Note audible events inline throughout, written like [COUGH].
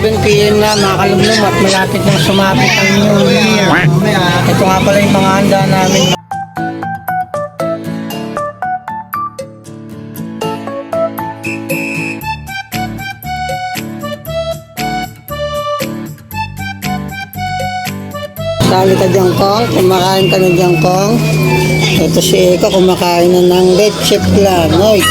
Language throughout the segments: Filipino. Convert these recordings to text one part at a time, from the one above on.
11pm na mga kalumlum at malapit na sumapit ang New Year. Ito nga pala yung mga handa namin. Sali ka dyan, Kong. Kumakain ka na dyan, Kong. Ito si Eka, kumakain na ng leche plan. Oy.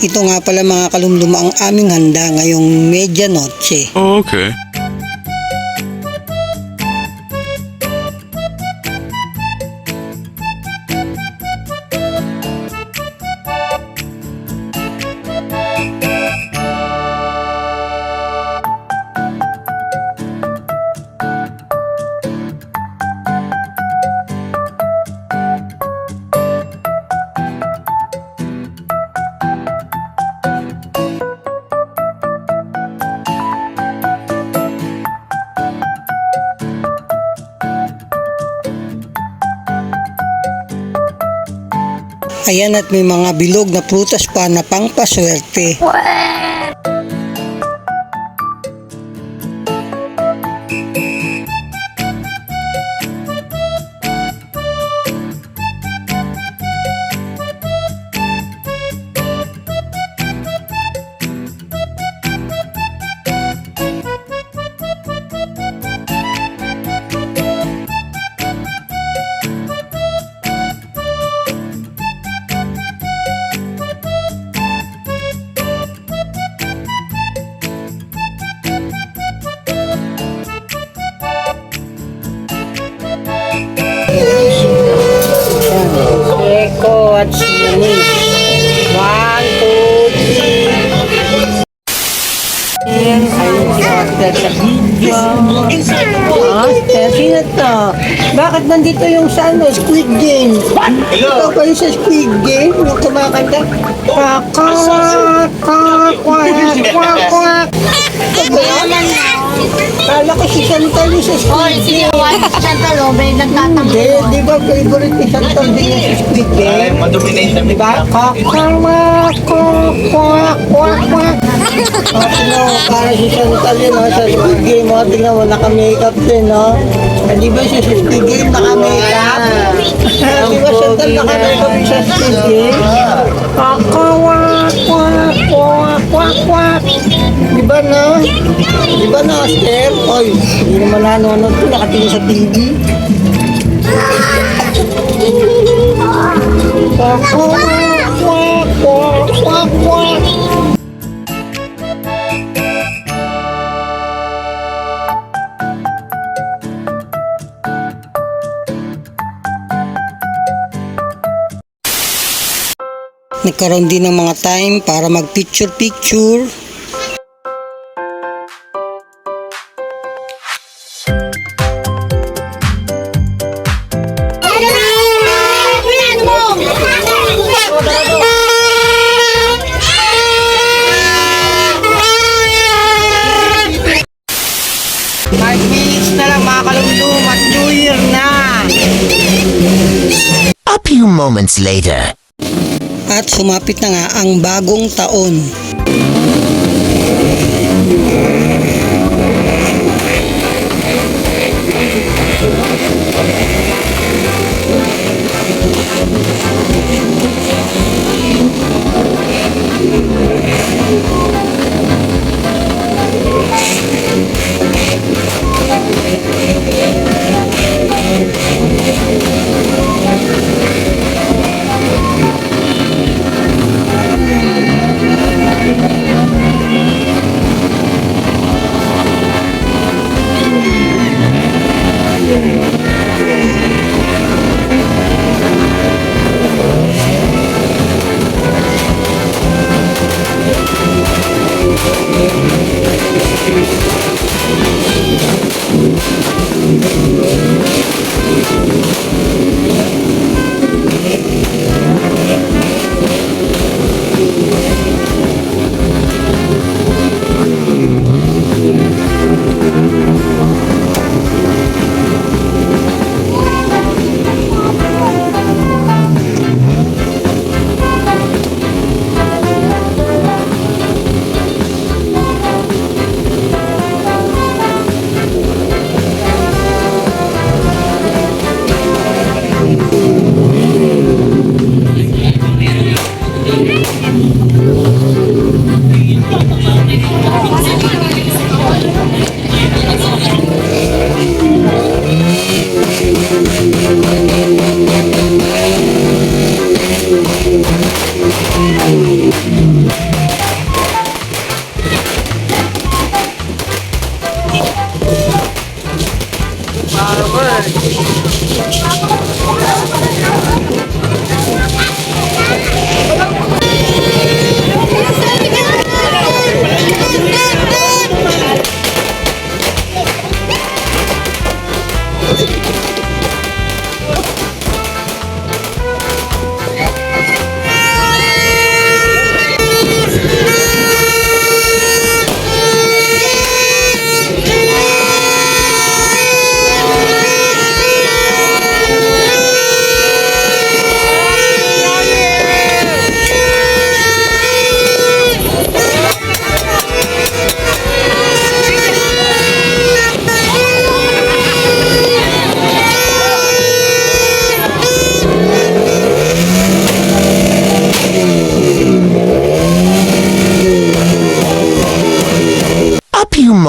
Ito nga pala mga kalumluma ang aming handa ngayong medianoche. Oh, okay. Ayan at may mga bilog na prutas pa na pangpaswerte. Eko Nandito yung sa ano, Squid Game? Ikaw ba yung sa Squid Game? Yung kumakanta? Kwak, kwak, kwak, kwak, kwak, kwak. Kala ko si Chantal yung sa Squid si Game. Juan Chantal, oh, may nagtatanggol. Hindi, di ba favorite ni Chantal din yung sa Squid Game? Di ba? Kwak, kwak, kwak, kwak, kwak, kwak. O, tingnan mo, para si Chantal yun, no? sa Squid Game, tingnan mo, naka-makeup din, no? Eh, di ba sa Squid Game, naka-makeup? di ba Chantal naka-makeup sa Squid Game? Kwak, kwak, kwak, kwak, kwak. Di ba, no? Di ba, no, Steph? Oy, hindi naman nanonood ko, nakatingin sa TV. Kwak, Nagkaroon din ng mga time para mag-picture-picture. Five minutes na lang mga kalumdum at New Year na! A few moments later. At sumapit na nga ang bagong taon.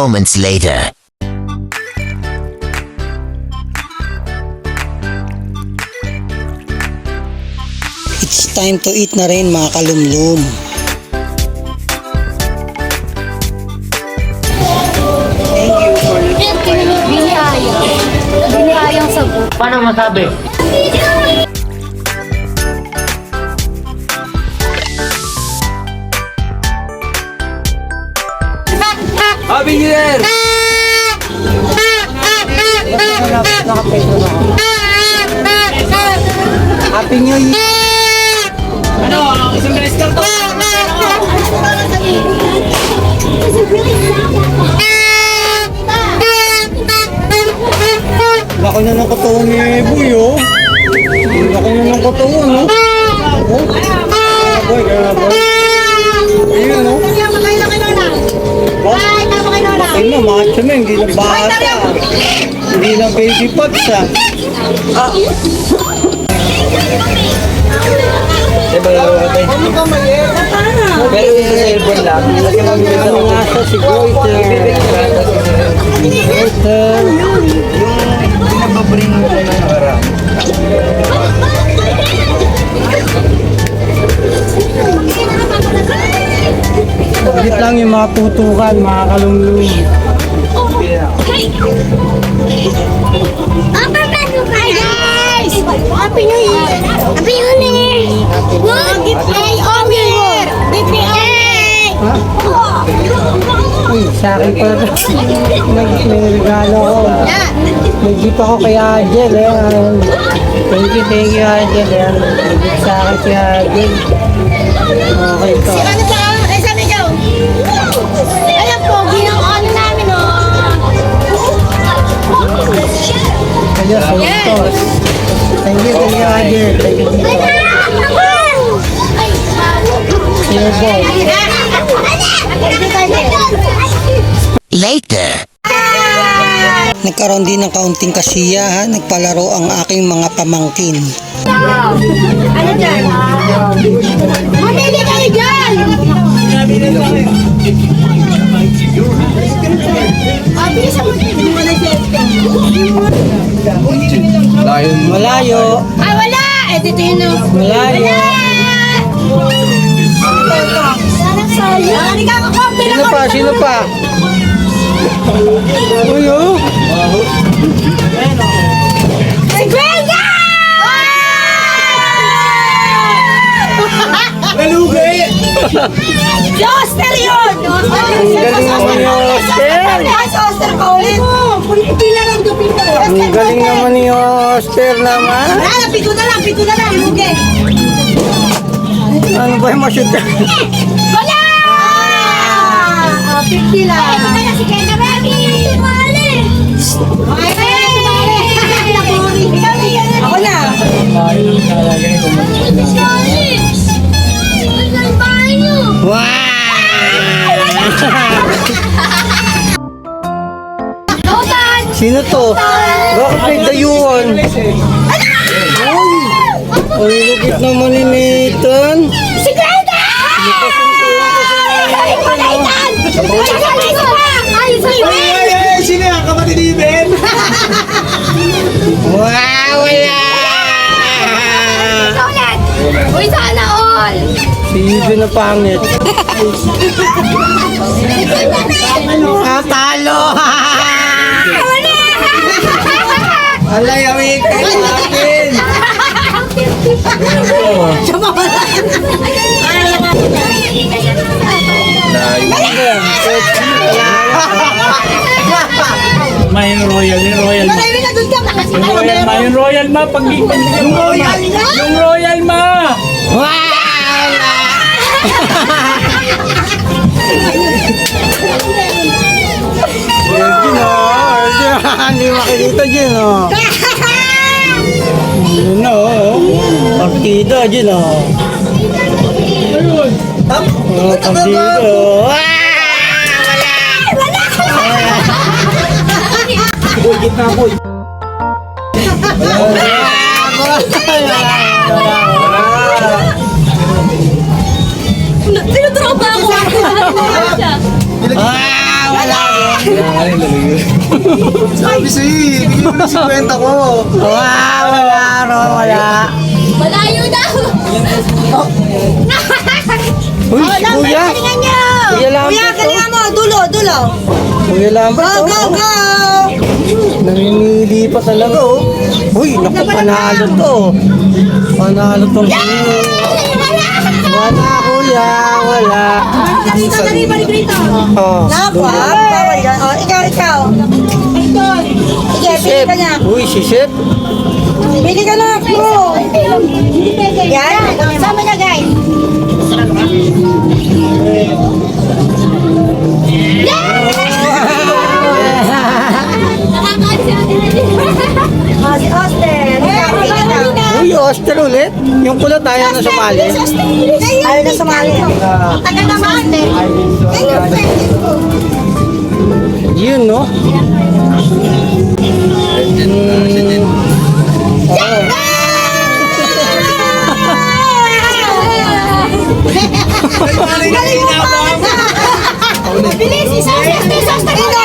Moments later. It's time to eat na rin mga kalumlum. Biniyaya. Biniyayang sagot. Paano masabi? Happy New Year! Ano? Isang beses lang to. Laki na ng katawan ni Boy, oh. Laki na ng katawan, oh. Oh. Kaya boy, kaya boy. Ayun, oh. Laki na, macho na, hindi na bata. Hindi na baby pots, ah. Diba, ano ka mali? Pero yung sa cellphone lang. Ano nga siya, si Goiter. Goiter. Pinababring mo na ng lang yung mga tutukan, mga kalumlum. Hi guys! Happy New Year! Happy New Year! Good day over! BPA! Uy, sa akin pa nag may regalo ko. Gift ako kay Angel, eh. Thank you, thank you, Angel, eh. Gift sa akin si Angel. Okay to. Ano sa Kaya sa ito. Thank you, thank you, Angel. Thank you, thank you. Sino boy? Later. Nagkaroon din ng kaunting kasiyahan, nagpalaro ang aking mga pamangkin. Ano dyan? Kayo mo. Malayo, Ah, wala! Eh, dito yun oh. malayo. Kakopi Sino pa, sino pa? Uy, oh. Si Grega! Malugay! Si Oster yun! Ang galing naman ni Oster. Si Oster Ang galing naman ni Oster naman. Wala, pito na lang, pito na lang. Lugi. Ano ba yung masyot Wala! Ah, 50 lang. Ay, ito na si Kenda Baby. Okay, tumali. Ako na. Wow! [LAUGHS] Sino to? Bakit may dayuhan? Uy! Ang lugit naman ni Nathan. Si sino yan? Kapatid ni Ben? Wow! [LAUGHS] Wala! Uy, sana all! Si Ibe na pangit. [LAUGHS] Ah, talo! [LAUGHS] Alay, awit kayo sa akin! Mayon Royal, yung Royal Ma. Marami na doon ka Yung Royal Ma, yung Royal Ma, pag yung Royal Ma. Yung Royal Ma! Virgin, oh! [LAUGHS] Hindi makikita dyan, oh! Yun, oh! Partida dyan, oh! Oh, partida, oh! Ah! Boy, gitna boy. Tinutropa ako! Ah, wala. [LAUGHS] Sabi sa'yo, bigyan mo na 50 ko. Wow, wala, ro, wala. Malayo daw. Uy, Oh, si dapat kuya. galingan niyo. Kuya lang Kuya, galingan mo. Dulo, dulo. Kuya Go, go, go. Namimili pa talaga, oh. Uy, naku, panalo to. Panalo tong Wala, kuya, wala. Dali, dali, balik rito. Oh, Naku, ah, bawal yan. Oh, ikaw, ikaw. Ito. Sige, pili ka na. Uy, si Chef. Pili ka na, bro. Yan. Sama na, guys. Oh, si Austin. Oscar ulit. Yung pula tayo na sumali. Ayaw na sumali. Tagal naman. Yun, no? Mm, Bilis, si Sasha! Si Sasha!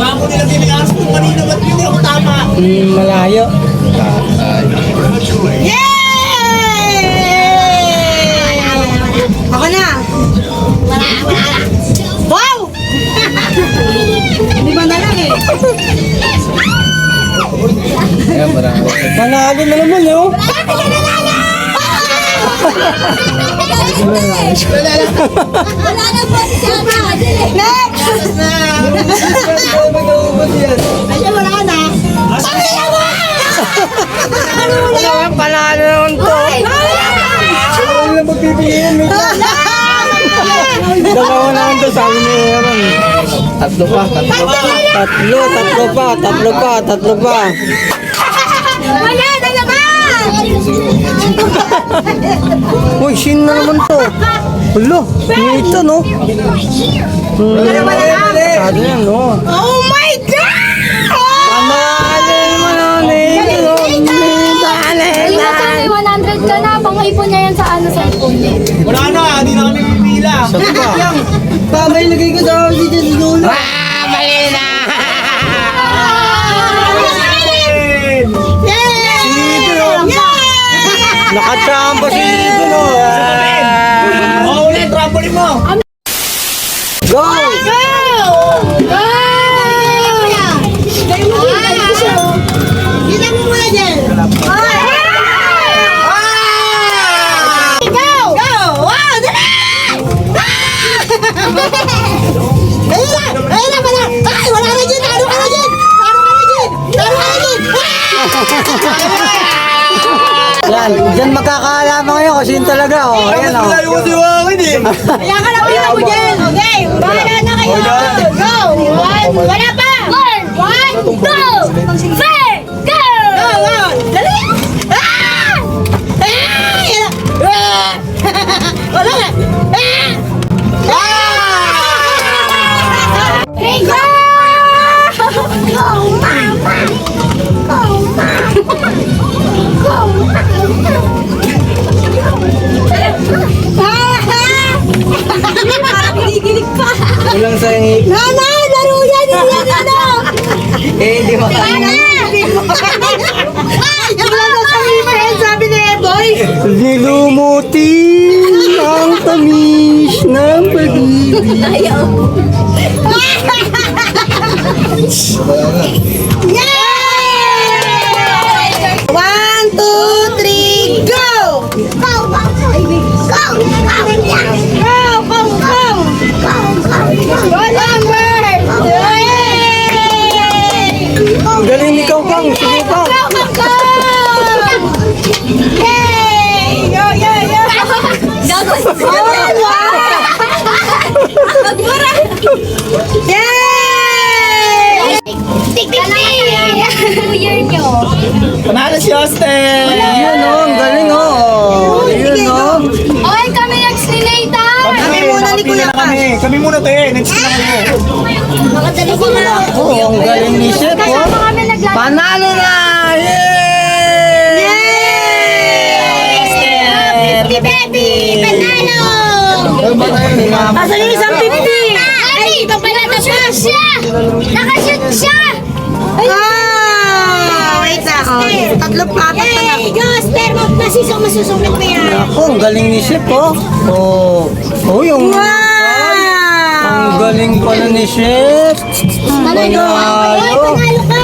Bago nila tinilas ko kanina, ba't hindi ako tama? mm, malayo. Yay! Ako na. Wala, wala, wala. Wow! Hindi ba na lang eh? Panalo na naman, oh. Wala na po si Sasha. Next! Ayun, wala na. Pamilya mo! Ano Ano naman, panalo naman to. Ano na magpipiliin? Dalawa naman to, sabi ni Aaron. Tatlo pa, tatlo pa. Tatlo, tatlo pa, tatlo pa, tatlo pa. Wala na! [LAUGHS] Uy, sin na naman to. Hulo, ito, no? Hmm, Sabi yan, no? Oh my God! Panalo naman, no? Ito, no? Dale, dale. 100 ka na, pang-ipon niya yan sa ano sa ipon niya. Wala na, hindi na kami pipila. Babay, lagay ko daw dito sa dulo. Nakachamba si Ito, no? Oh, ulit, trampoline mo. Yun talaga, oh. Ayan, oh. Wala yung siwangin eh. Kaya ka lang pila mo dyan! Okay! Bahala na kayo! Go! One! Wala pa! One! One! Two! Three! Go! Go! Go! Dali! Ah! Ah! Ah! Wala na! Yay! Tik, tik, tik! Two year. Panalo si Austin! Yun o, ang galing o. Yun o. Oh. Oy, kami next ni Nathan! Kami muna ni Kuya Kami, kami muna tayo. Next na kayo. Makadali. Oo, ang galing ni Chef o. Panalo na! Yay! Yay! Austin! Baby! Panalo! Ano Asan yung isa ay, dito pala na siya. siya. Nakashoot siya. Ah! Wait na ako. Tatlo pa, apat pa lang. Go, Sper. Masisong masusungit mo yan. Ako, ang galing ni Chef, oh. Oh, oh yung... Ang galing pala ni Chef. Panalo. Panalo ka.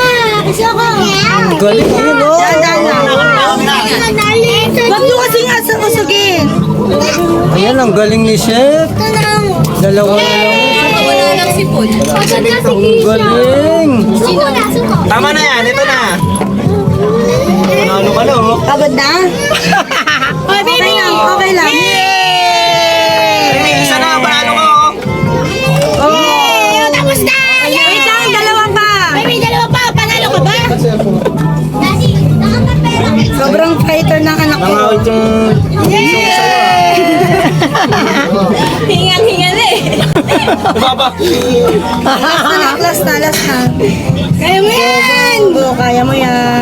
Kasi ako. Ang galing yun, oh. Dahan lang. Mo usugin. Ayan, ang galing ni lang. Dalawa na lang. Paul. Asan na si Ang galing. Sino na? Sino? Tama na yan, ito na. Panalo ka na, oh. Pagod na? Oh. [LAUGHS] Okay lang, okay lang. Ay, isa na, panalo ka, oh. Oh. Tapos na! Wait lang, dalawa pa. Baby, dalawa pa. Panalo ka ba? Sobrang fighter ng anak ko. Nangawit yung... Hingal-hingal [LAUGHS] eh. Baba. Last na, last na, last na. Kaya mo yan! Oo, kaya mo yan.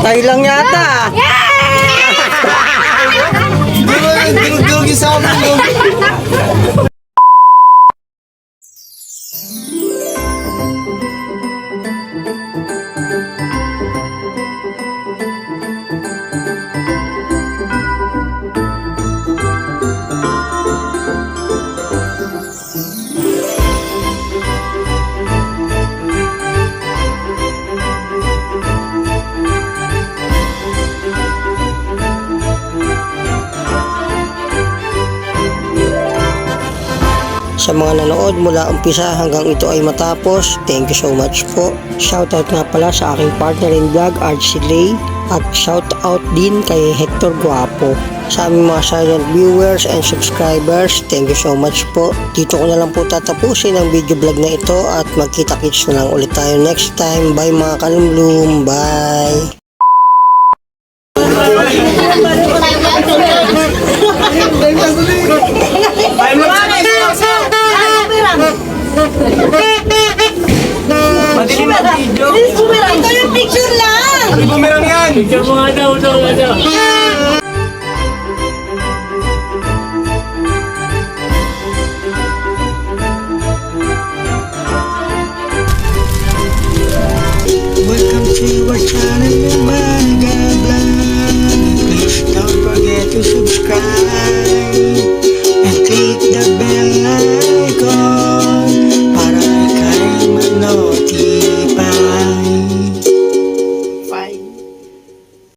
Tayo lang yata. Dinugdugin sa amin, oh. Sa mga nanood mula umpisa hanggang ito ay matapos, thank you so much po. Shoutout nga pala sa aking partner in vlog, Archie Lay. At shoutout din kay Hector Guapo. Sa aming mga silent viewers and subscribers, thank you so much po. Dito ko na lang po tatapusin ang video vlog na ito at magkita-kits na lang ulit tayo next time. Bye mga kalumlum. Bye! 干嘛？干嘛？干嘛？